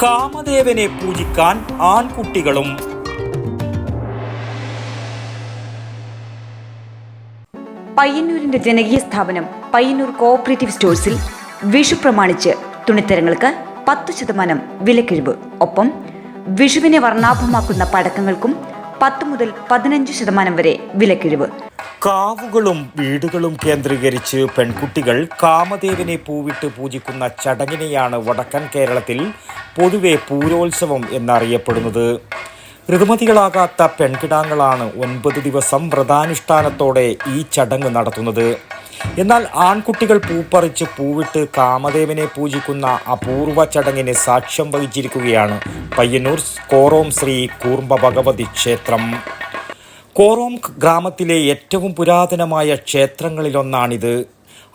കാമദേവനെ പൂജിക്കാൻ ആൺകുട്ടികളും പയ്യന്നൂരിന്റെ ജനകീയ സ്ഥാപനം പയ്യന്നൂർ കോഓപ്പറേറ്റീവ് സ്റ്റോഴ്സിൽ വിഷു പ്രമാണിച്ച് തുണിത്തരങ്ങൾക്ക് പത്ത് ശതമാനം വിലക്കിഴിവ്. ഒപ്പം വിഷുവിനെ വർണാഭമാക്കുന്ന പടക്കങ്ങൾക്കും പത്ത് മുതൽ പതിനഞ്ച് ശതമാനം വരെ വിലക്കിഴിവ്. കാവുകളും വീടുകളും കേന്ദ്രീകരിച്ച് പെൺകുട്ടികൾ കാമദേവനെ പൂവിട്ട് പൂജിക്കുന്ന ചടങ്ങിനെയാണ് വടക്കൻ കേരളത്തിൽ പൊതുവെ പൂരോത്സവം എന്നറിയപ്പെടുന്നത്. ഋതുമതികളാകാത്ത പെൺകിടാങ്ങളാണ് ഒൻപത് ദിവസം വ്രതാനുഷ്ഠാനത്തോടെ ഈ ചടങ്ങ് നടത്തുന്നത്. എന്നാൽ ആൺകുട്ടികൾ പൂപ്പറിച്ച് പൂവിട്ട് കാമദേവനെ പൂജിക്കുന്ന അപൂർവ ചടങ്ങിന് സാക്ഷ്യം വഹിച്ചിരിക്കുകയാണ് പയ്യന്നൂർ കോറോം ശ്രീ കൂർമ്മ ഭഗവതി ക്ഷേത്രം. കോറോം ഗ്രാമത്തിലെ ഏറ്റവും പുരാതനമായ ക്ഷേത്രങ്ങളിലൊന്നാണിത്.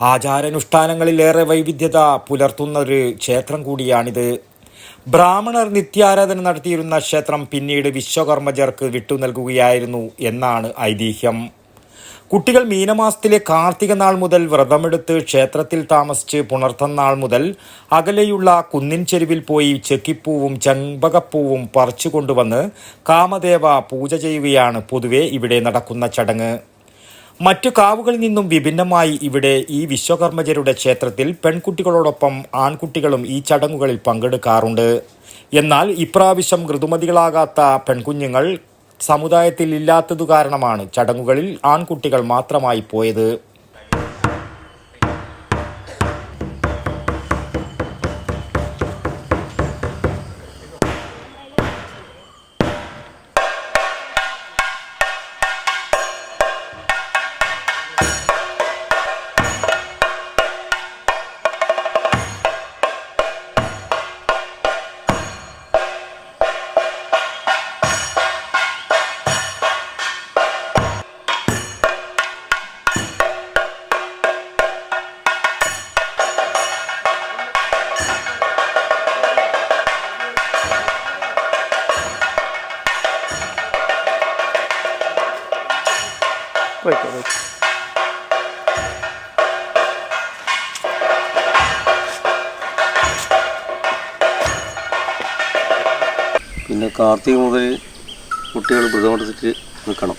ആചാരാനുഷ്ഠാനങ്ങളിലേറെ വൈവിധ്യത പുലർത്തുന്ന ഒരു ക്ഷേത്രം കൂടിയാണിത്. ബ്രാഹ്മണർ നിത്യാരാധന നടത്തിയിരുന്ന ക്ഷേത്രം പിന്നീട് വിശ്വകർമ്മജർക്ക് വിട്ടു നൽകുകയായിരുന്നു എന്നാണ് ഐതിഹ്യം. കുട്ടികൾ മീനമാസത്തിലെ കാർത്തിക നാൾ മുതൽ വ്രതമെടുത്ത് ക്ഷേത്രത്തിൽ താമസിച്ച് പുണർത്തന്നാൾ മുതൽ അകലെയുള്ള കുന്നിൻ ചെരുവിൽ പോയി ചെക്കിപ്പൂവും ചെമ്പകപ്പൂവും പറിച്ചു കൊണ്ടുവന്ന് കാമദേവ പൂജ ചെയ്യുകയാണ് പൊതുവെ ഇവിടെ നടക്കുന്ന ചടങ്ങ്. മറ്റു കാവുകളിൽ നിന്നും വിഭിന്നമായി ഇവിടെ ഈ വിശ്വകർമ്മജരുടെ ക്ഷേത്രത്തിൽ പെൺകുട്ടികളോടൊപ്പം ആൺകുട്ടികളും ഈ ചടങ്ങുകളിൽ പങ്കെടുക്കാറുണ്ട്. എന്നാൽ ഇപ്രാവശ്യം ഋതുമതികളാകാത്ത പെൺകുഞ്ഞുങ്ങൾ സമുദായത്തിൽ ഇല്ലാത്തതു കാരണമാണ് ചടങ്ങുകളിൽ ആൺകുട്ടികൾ മാത്രമായി പോയത്. പിന്നെ കാർത്തിക മുതൽ കുട്ടികൾ വ്രതമെടുത്തിട്ട് നിൽക്കണം.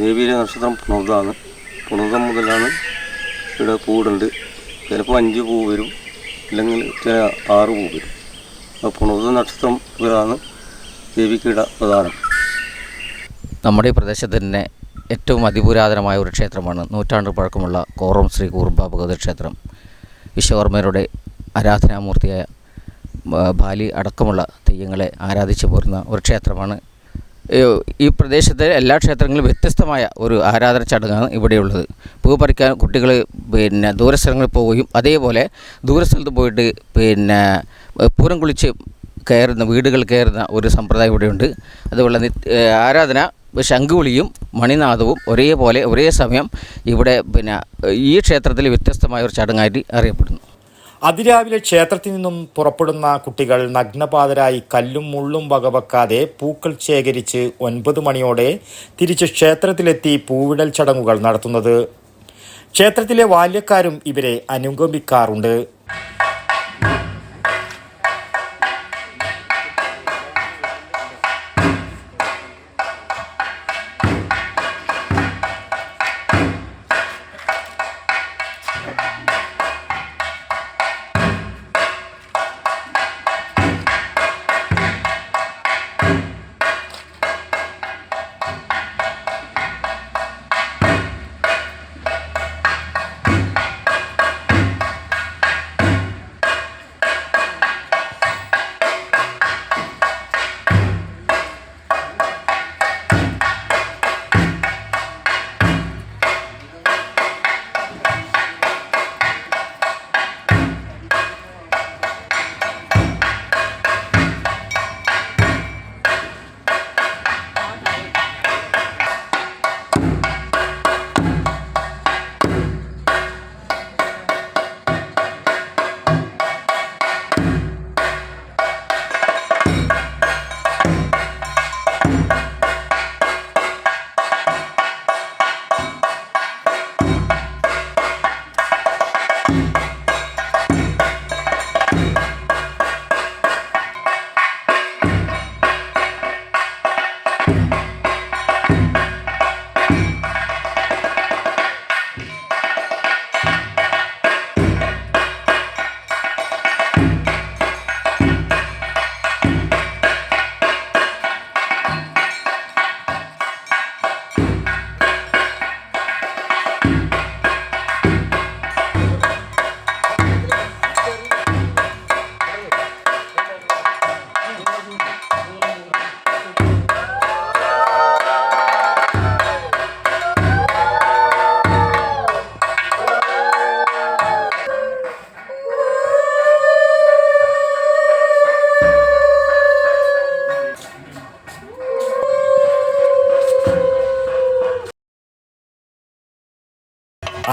ദേവിയിലെ നക്ഷത്രം പുണർതാണ്. പുണർതം മുതലാണ് ഇവിടെ പൂവിടുണ്ട് ചിലപ്പോൾ അഞ്ച് പൂ വരും അല്ലെങ്കിൽ ചില ആറ് പൂ വരും. അപ്പോൾ പുണർത നക്ഷത്രം മുതലാണ് ദേവിക്കിട പ്രധാനം. നമ്മുടെ ഈ പ്രദേശത്ത് തന്നെ ഏറ്റവും അതിപുരാതനമായ ഒരു ക്ഷേത്രമാണ് നൂറ്റാണ്ട് പഴക്കമുള്ള കോറം ശ്രീ കൂർബ ഭഗവതി ക്ഷേത്രം. വിശ്വകർമ്മരുടെ ആരാധനാമൂർത്തിയായ ബാലി അടക്കമുള്ള തെയ്യങ്ങളെ ആരാധിച്ചു പോരുന്ന ഒരു ക്ഷേത്രമാണ്. ഈ- പ്രദേശത്തെ എല്ലാ ക്ഷേത്രങ്ങളും വ്യത്യസ്തമായ ഒരു ആരാധന ചടങ്ങാണ് ഇവിടെയുള്ളത്. പൂ പറിക്കാൻ കുട്ടികൾ പിന്നെ ദൂരസ്ഥലങ്ങളിൽ പോവുകയും അതേപോലെ ദൂരസ്ഥലത്ത് പോയിട്ട് പിന്നെ പൂരം കുളിച്ച് കയറുന്ന വീടുകൾ കയറുന്ന ഒരു സമ്പ്രദായം ഇവിടെയുണ്ട്. അതുപോലെ ആരാധന ശംഖുവിളിയും മണിനാദവും ഒരേപോലെ ഒരേ സമയം ഇവിടെ പിന്നെ ഈ ക്ഷേത്രത്തിൽ വ്യത്യസ്തമായ ഒരു ചടങ്ങായിട്ട് അറിയപ്പെടുന്നു. അതിരാവിലെ ക്ഷേത്രത്തിൽ നിന്നും പുറപ്പെടുന്ന കുട്ടികൾ നഗ്നപാതരായി കല്ലും മുള്ളും വകവെക്കാതെ പൂക്കൾ ശേഖരിച്ച് ഒൻപത് മണിയോടെ തിരിച്ച് ക്ഷേത്രത്തിലെത്തി പൂവിടൽ ചടങ്ങുകൾ നടത്തുന്നത്. ക്ഷേത്രത്തിലെ ബാല്യക്കാരും ഇവരെ അനുഗമിക്കാറുണ്ട്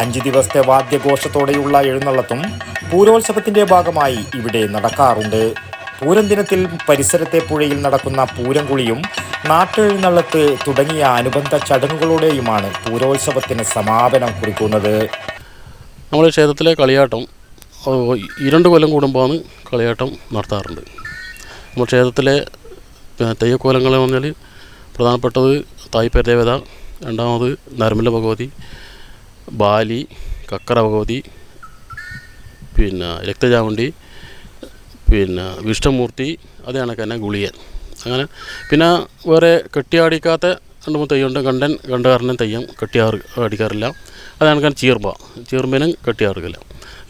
അഞ്ചു ദിവസത്തെ വാദ്യഘോഷത്തോടെയുള്ള എഴുന്നള്ളത്തും പൂരോത്സവത്തിന്റെ ഭാഗമായി ഇവിടെ നടക്കാറുണ്ട്. പൂരം ദിനത്തിൽ പരിസരത്തെ പുഴയിൽ നടക്കുന്ന പൂരംകുളിയും നാട്ടെഴുന്നള്ളത്ത് തുടങ്ങിയ അനുബന്ധ ചടങ്ങുകളോടെയുമാണ് പൂരോത്സവത്തിന് സമാപനം കുറിക്കുന്നത്. നമ്മൾ ക്ഷേത്രത്തിലെ കളിയാട്ടം ഇരണ്ട് കൊല്ലം കൂടുമ്പോഴാണ് കളിയാട്ടം നടത്താറുണ്ട്. നമ്മൾ ക്ഷേത്രത്തിലെ തെയ്യക്കോലങ്ങളെന്ന് പറഞ്ഞാൽ പ്രധാനപ്പെട്ടത് തായ്പേർ ദേവത രണ്ടാമത് നരമല ഭഗവതി ബാലി കക്കറ ഭഗവതി പിന്നെ രക്തചാമുണ്ടി പിന്നെ വിഷ്ണുമൂർത്തി അതേ കണക്ക് തന്നെ ഗുളിയൻ. അങ്ങനെ പിന്നെ വേറെ കെട്ടിയാടിക്കാത്ത രണ്ട് മൂന്ന് തെയ്യമുണ്ട് കണ്ടൻ കണ്ടുകാരനും തെയ്യം കെട്ടിയാർ അടിക്കാറില്ല. അത് കണക്കാൻ ചീർമ്പ ചീർമ്പനും കെട്ടിയാർക്കില്ല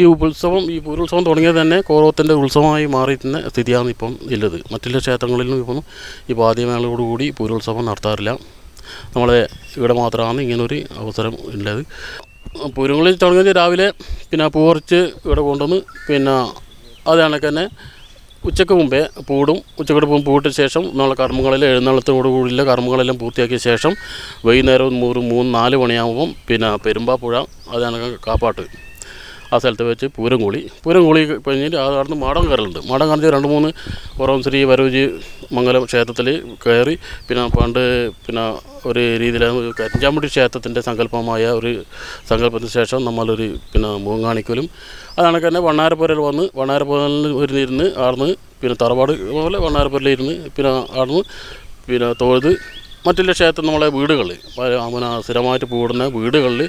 ഈ ഉത്സവം ഈ പൂരോത്സവം തുടങ്ങിയത് തന്നെ കോറവത്തിന്റെ ഉത്സവമായി മാറിയിരുന്ന സ്ഥിതിയാണ് ഇപ്പം ഉള്ളത്. മറ്റുള്ള ക്ഷേത്രങ്ങളിലും ഇപ്പം ഈ വാദ്യമേളയോടുകൂടി പൂരോത്സവം നടത്താറില്ല. നമ്മളെ ഇവിടെ മാത്രമാണ് ഇങ്ങനൊരു അവസരം ഉള്ളത്. പൂരങ്ങളിൽ തുടങ്ങിയത് രാവിലെ പിന്നെ പൂവറിച്ച് ഇവിടെ കൊണ്ടുവന്ന് പിന്നെ അതാണെങ്കിൽ തന്നെ ഉച്ചയ്ക്ക് മുമ്പേ പൂടും ഉച്ചയ്ക്ക് മുമ്പ് പൂട്ട ശേഷം നമ്മളെ കർമ്മങ്ങളിൽ എഴുന്നള്ളത്തോടു കൂടിയുള്ള കർമ്മങ്ങളെല്ലാം പൂർത്തിയാക്കിയ ശേഷം വൈകുന്നേരം മൂന്ന് മൂന്ന് നാല് മണിയാകുമ്പം പിന്നെ പെരുമ്പാപ്പുഴ അത് കണക്ക് കാപ്പാട്ട്. ആ സ്ഥലത്ത് വെച്ച് പൂരം കൂളി. പൂരം കൂളി കഴിഞ്ഞിട്ട് അവിടെ നിന്ന് മാടം കയറലുണ്ട്. മാടം കയറി രണ്ട് മൂന്ന് പുറം ശ്രീ വരൂജി മംഗലം ക്ഷേത്രത്തിൽ കയറി പിന്നെ പണ്ട് പിന്നെ ഒരു രീതിയിലാണ് കരിഞ്ചാമ്പുട്ടി ക്ഷേത്രത്തിന്റെ സങ്കല്പമായ ഒരു സങ്കല്പത്തിന് ശേഷം നമ്മളൊരു പിന്നെ മൂങ്ങാണിക്കലും അതാണ് തന്നെ വണ്ണാരപ്പുരയിൽ വന്ന് വണ്ണാരപ്പുരയിൽ ഒരു ഇരുന്ന് ആടുന്ന് പിന്നെ തറവാട് പോലെ വണ്ണാരപ്പുരയിൽ ഇരുന്ന് പിന്നെ ആടുന്ന് പിന്നെ തൊഴുത് മറ്റുള്ള ക്ഷേത്രം നമ്മളെ വീടുകളിൽ അങ്ങനെ സ്ഥിരമായിട്ട് കൂടുന്ന വീടുകളിൽ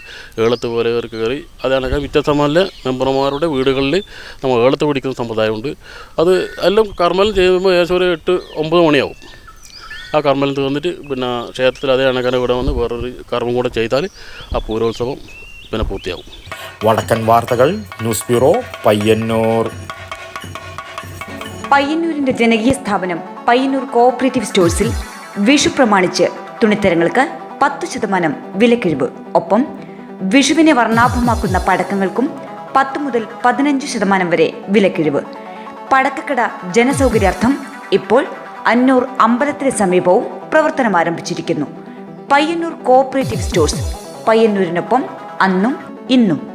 ഏളത്ത് പോലെ കയറി അതാണെങ്കിൽ വ്യത്യസ്തമല്ല മെമ്പർമാരുടെ വീടുകളിൽ നമ്മൾ ഏളത്ത് പിടിക്കുന്ന സമ്പ്രദായമുണ്ട്. അത് എല്ലാം കർമ്മലം ചെയ്യുമ്പോൾ ഏകദേശം ഒരു എട്ട് ഒമ്പത് മണിയാവും. ആ കർമ്മലം തീർന്നിട്ട് പിന്നെ ക്ഷേത്രത്തിൽ അതേ അണക്കാനെ ഇവിടെ വന്ന് വേറൊരു കർമ്മം കൂടെ ചെയ്താൽ ആ പൂരോത്സവം പിന്നെ പൂർത്തിയാവും. വടക്കൻ വാർത്തകൾ ന്യൂസ് ബ്യൂറോ പയ്യന്നൂർ. പയ്യന്നൂരിന്റെ ജനകീയ സ്ഥാപനം പയ്യന്നൂർ കോഓപ്പറേറ്റീവ് സ്റ്റോഴ്സിൽ വിഷു പ്രമാണിച്ച് തുണിത്തരങ്ങൾക്ക് പത്ത് ശതമാനം വിലക്കിഴിവ്. ഒപ്പം വിഷുവിനെ വർണാഭമാക്കുന്ന പടക്കങ്ങൾക്കും പത്ത് മുതൽ പതിനഞ്ച് ശതമാനം വരെ വിലക്കിഴിവ്. പടക്കക്കട ജനസൗകര്യാർത്ഥം ഇപ്പോൾ അന്നൂർ അമ്പലത്തിന് സമീപവും പ്രവർത്തനം ആരംഭിച്ചിരിക്കുന്നു. പയ്യന്നൂർ കോഓപ്പറേറ്റീവ് സ്റ്റോഴ്സ് പയ്യന്നൂരിനൊപ്പം അന്നും ഇന്നും.